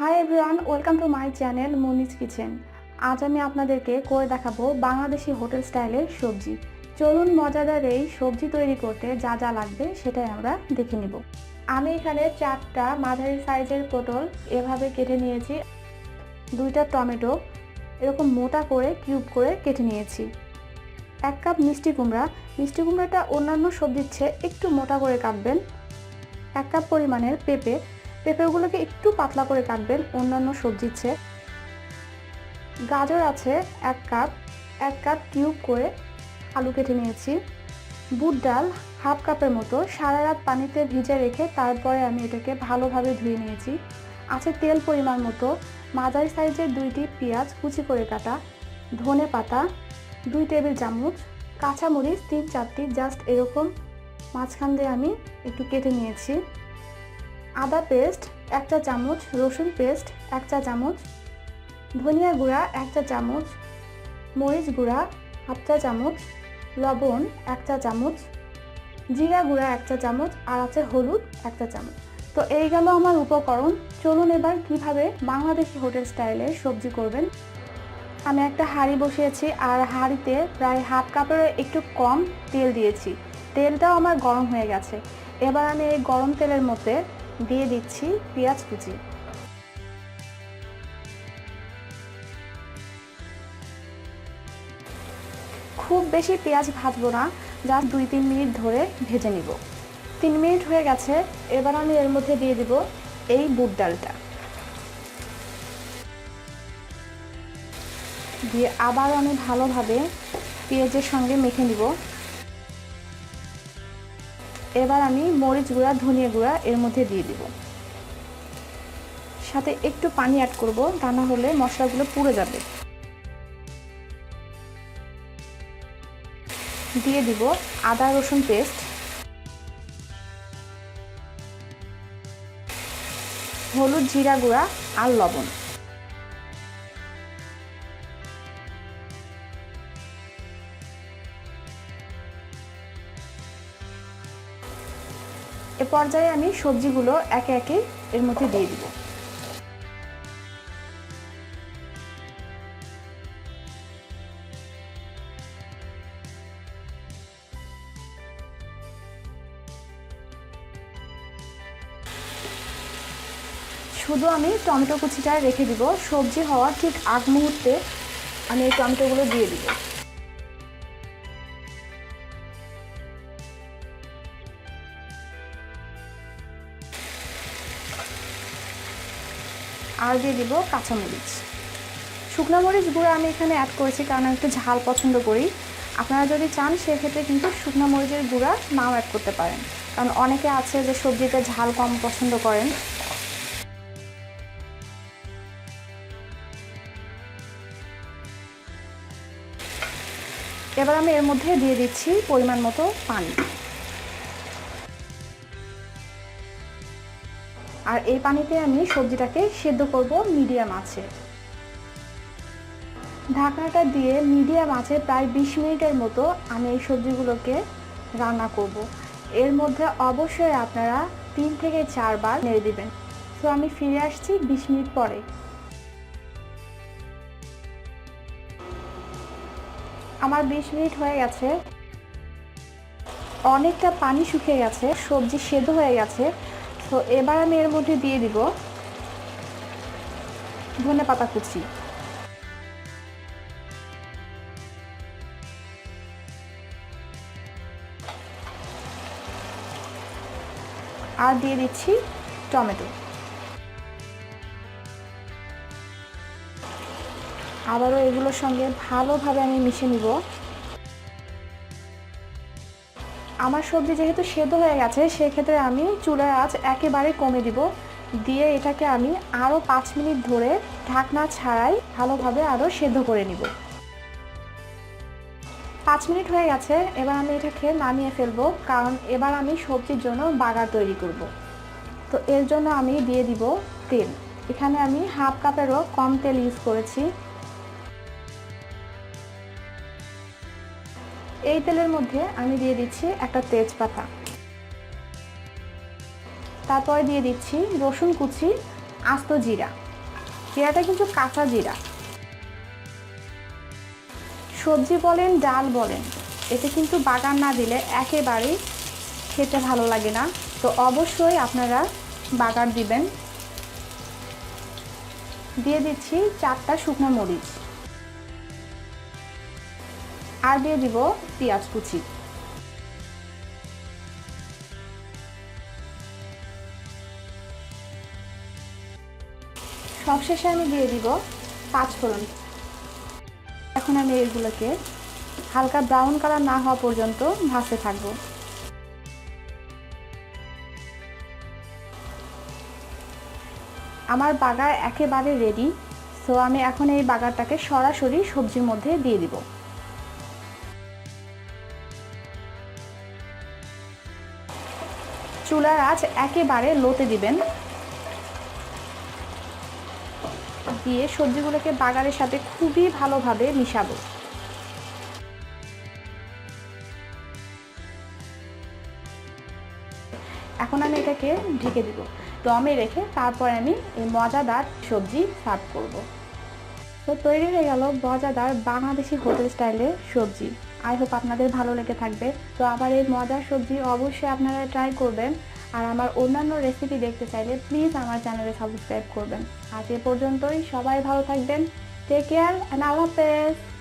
Hi everyone welcome to my channel Moni's kitchen আজ আমি আপনাদেরকে করে দেখাবো বাংলাদেশি হোটেল স্টাইলের সবজি। চলুন মজাদার এই সবজি তৈরি করতে যা যা লাগবে সেটাই আমরা দেখে নিব। আমি এখানে চারটা মাঝারি সাইজের পটল এভাবে কেটে নিয়েছি। দুইটা টমেটো, এরকম মোটা করে কিউব করে কেটে নিয়েছি। এক কাপ মিষ্টি কুমড়া। মিষ্টি কুমড়াটা অন্যান্য সবজির চেয়ে একটু মোটা করে কাটবেন। এক কাপ পরিমাণের পেঁপে। পেঁপেগুলোকে একটু পাতলা করে কাটবেন অন্যান্য সবজির চেয়ে। গাজর আছে এক কাপ এক কাপ কিউব করে আলু কেটে নিয়েছি। বুট ডাল হাফ কাপের মতো সারা রাত পানিতে ভিজে রেখে তারপরে আমি এটাকে ভালোভাবে ধুয়ে নিয়েছি। আছে তেল পরিমাণ মতো, মাঝারি সাইজের দুইটি পেঁয়াজ কুচি করে কাটা, ধনে পাতা, দুই টেবিল চামচ, কাঁচামরিচ তিন চারটি, জাস্ট এরকম মাঝখান দিয়ে আমি একটু কেটে নিয়েছি। আদা পেস্ট এক চা চামচ, রসুন পেস্ট এক চা চামচ, ধনিয়া গুঁড়া এক চা চামচ, মরিচ গুঁড়া হাফ চা চামচ, লবণ এক চা চামচ, জিরা গুঁড়া এক চা চামচ আর আছে হলুদ এক চা চামচ। তো এই গেল আমার উপকরণ। চলুন এবার কীভাবে বাংলাদেশি হোটেল স্টাইলের সবজি করবেন। আমি একটা হাঁড়ি বসিয়েছি আর হাঁড়িতে প্রায় হাফ কাপের একটু কম তেল দিয়েছি। তেলটাও আমার গরম হয়ে গেছে। এবার আমি এই গরম তেলের মধ্যে দিয়ে দিচ্ছি পেঁয়াজ কুচি। খুব বেশি পেঁয়াজ ভাজবো না, জাস্ট দুই তিন মিনিট ধরে ভেজে নিব। তিন মিনিট হয়ে গেছে, এবার আমি এর মধ্যে দিয়ে দিব এই বুট ডালটা। দিয়ে আবার আমি ভালোভাবে পেঁয়াজের সঙ্গে মেখে নিব। এবার আমি মরিচ গুঁড়া, ধনিয়া গুঁড়া এর মধ্যে দিয়ে দিব। সাথে একটু পানি অ্যাড করব, তা না হলে মশলাগুলো পুড়ে যাবে। দিয়ে দিব আদা, রসুন পেস্ট হলুদ জিরা গুঁড়া আর লবণ। এ পর্যায়ে আমি সবজিগুলো একে একে এর মধ্যে দিয়ে দিব। শুধু আমি টমেটো কুচিটা রেখে দিব। সবজি হওয়ার ঠিক আগ মুহূর্তে আমি এই টমেটোগুলো দিয়ে দিব। আর দিয়ে দিব কাঁচামরিচ। শুকনো মরিচ গুঁড়ো আমি এখানে অ্যাড করেছি কারণ আমি একটু ঝাল পছন্দ করি। আপনারা যদি চান, সেক্ষেত্রে কিন্তু শুকনো মরিচের গুঁড়া নাও অ্যাড করতে পারেন। কারণ অনেকে আছে যে সবজিতে ঝাল কম পছন্দ করেন। এবার আমি এর মধ্যে দিয়ে দিচ্ছি পরিমাণ মতো পানি। আর এই পানিতে আমি সবজিটাকে সেদ্ধ করব মিডিয়াম আছে ঢাকনাটা দিয়ে মিডিয়াম আছে প্রায় বিশ মিনিটের মতো আমি এই সবজিগুলোকে রান্না করব। এর মধ্যে অবশ্যই আপনারা তিন থেকে চারবার নেড়ে দিবেন। তো আমি ফিরে আসছি বিশ মিনিট পরে। আমার বিশ মিনিট হয়ে গেছে। অনেকটা পানি শুকিয়ে গেছে, সবজি সেদ্ধ হয়ে গেছে। তো এবার আমি এর মধ্যে দিয়ে দিব ধনে পাতা কুচি। আর দিয়ে দিচ্ছি টমেটো। আবারও এগুলোর সঙ্গে ভালোভাবে আমি মিশে নিব। আমার সবজি যেহেতু সেদ্ধ হয়ে গেছে, সেক্ষেত্রে আমি চুলার আঁচ একেবারে কমে দিব। দিয়ে এটাকে আমি আরও পাঁচ মিনিট ধরে ঢাকনা ছাড়াই ভালোভাবে আরও সেদ্ধ করে নিব। পাঁচ মিনিট হয়ে গেছে, এবার আমি এটাকে নামিয়ে ফেলব, কারণ এবার আমি সবজির জন্য বাগার তৈরি করব। তো এর জন্য আমি দিয়ে দিব তেল। এখানে আমি হাফ কাপেরও কম তেল ইউজ করেছি। এই তেলের মধ্যে আমি দিয়ে দিচ্ছি একটা তেজপাতা। তারপরে দিয়ে দিচ্ছি রসুন কুচি, আস্ত জিরা। জিরাটা কিন্তু কাঁচা জিরা। সবজি বলেন, ডাল বলেন, এতে কিন্তু বাগান না দিলে একেবারেই খেতে ভালো লাগে না। তো অবশ্যই আপনারা বাগার দিবেন। দিয়ে দিচ্ছি চারটা শুকনো মরিচ। আর দিয়ে দিব পেঁয়াজ কুচি। সবশেষে আমি দিয়ে দিব পাঁচ ফোড়ন। এখন আমি এগুলোকে হালকা ব্রাউন কালার না হওয়া পর্যন্ত ভাজতে থাকব। আমার বাগার একেবারে রেডি সো আমি এখন এই বাগারটাকে সরাসরি সবজির মধ্যে দিয়ে দিব। চুলার আঁচ একেবারে লোতে দিবেন। দিয়ে সবজিগুলোকে বাগারের সাথে খুবই ভালোভাবে মিশাবো। এখন আমি এটাকে ঢেকে দিব। দমে রেখে তারপর আমি এই মজাদার সবজি সার্ভ করব। তো তৈরি হয়ে গেল মজাদার বাংলাদেশি হোটেল স্টাইলের সবজি। আই হোপ আপনাদের ভালো লেগে থাকবে। তো আবার এই মজার সবজি অবশ্যই আপনারা ট্রাই করবেন। আর আমার অন্যান্য রেসিপি দেখতে চাইলে প্লিজ আমার চ্যানেলে সাবস্ক্রাইব করবেন। আজ এ পর্যন্তই, সবাই ভালো থাকবেন। টেক কেয়ার অ্যান্ড আল্লাহ হাফেজ।